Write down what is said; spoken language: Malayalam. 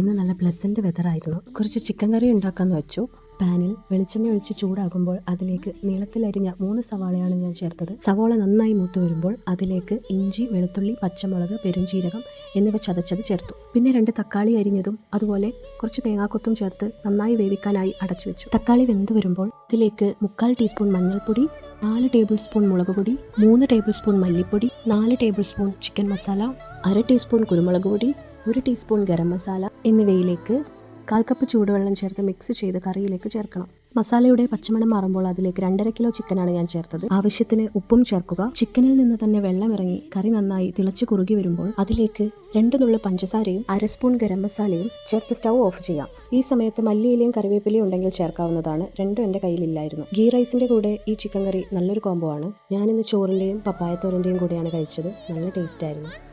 ഇന്ന് നല്ല പ്ലസന്റ് വെതറായിരുന്നു കുറച്ച് ചിക്കൻ കറി ഉണ്ടാക്കാമെന്ന് വെച്ചു. പാനിൽ വെളിച്ചെണ്ണ ഒഴിച്ച് ചൂടാകുമ്പോൾ അതിലേക്ക് നീളത്തിലരിഞ്ഞ മൂന്ന് സവാളയാണ് ഞാൻ ചേർത്തത്. സവാള നന്നായി മൂത്ത് വരുമ്പോൾ അതിലേക്ക് ഇഞ്ചി വെളുത്തുള്ളി പച്ചമുളക് പെരുംജീരകം എന്നിവ ചതച്ചത് ചേർത്തു. പിന്നെ രണ്ട് തക്കാളി അരിഞ്ഞതും അതുപോലെ കുറച്ച് തേങ്ങാക്കൊത്തും ചേർത്ത് നന്നായി വേവിക്കാനായി അടച്ചു വെച്ചു. തക്കാളി വെന്ത് വരുമ്പോൾ ഇതിലേക്ക് മുക്കാൽ ടീസ്പൂൺ മഞ്ഞൾപ്പൊടി നാല് ടേബിൾ സ്പൂൺ മുളക് പൊടി മൂന്ന് ടേബിൾ സ്പൂൺ മല്ലിപ്പൊടി നാല് ടേബിൾ സ്പൂൺ ചിക്കൻ മസാല അര ടീസ്പൂൺ കുരുമുളക് പൊടി ഒരു ടീസ്പൂൺ ഗരം മസാല എന്നിവയിലേക്ക് കാൽ കപ്പ് ചൂടുവെള്ളം ചേർത്ത് മിക്സ് ചെയ്ത് കറിയിലേക്ക് ചേർക്കണം. മസാലയുടെ പച്ചമണം മാറുമ്പോൾ അതിലേക്ക് രണ്ടര കിലോ ചിക്കനാണ് ഞാൻ ചേർത്തത്. ആവശ്യത്തിന് ഉപ്പും ചേർക്കുക. ചിക്കനിൽ നിന്ന് തന്നെ വെള്ളം ഇറങ്ങി കറി നന്നായി തിളച്ച് കുറുകി വരുമ്പോൾ അതിലേക്ക് രണ്ട് നുള്ളു പഞ്ചസാരയും അര സ്പൂൺ ഗരം മസാലയും ചേർത്ത് സ്റ്റൗ ഓഫ് ചെയ്യാം. ഈ സമയത്ത് മല്ലിയിലയും കറിവേപ്പിലയും ഉണ്ടെങ്കിൽ ചേർക്കാവുന്നതാണ്. രണ്ടും എന്റെ കയ്യിലില്ലായിരുന്നു. ഗീ റൈസിന്റെ കൂടെ ഈ ചിക്കൻ കറി നല്ലൊരു കോംബോ ആണ്. ഞാനിന്ന് ചോറിന്റെയും പപ്പായത്തോരന്റെയും കൂടെയാണ് കഴിച്ചത്. നല്ല ടേസ്റ്റ് ആയിരുന്നു.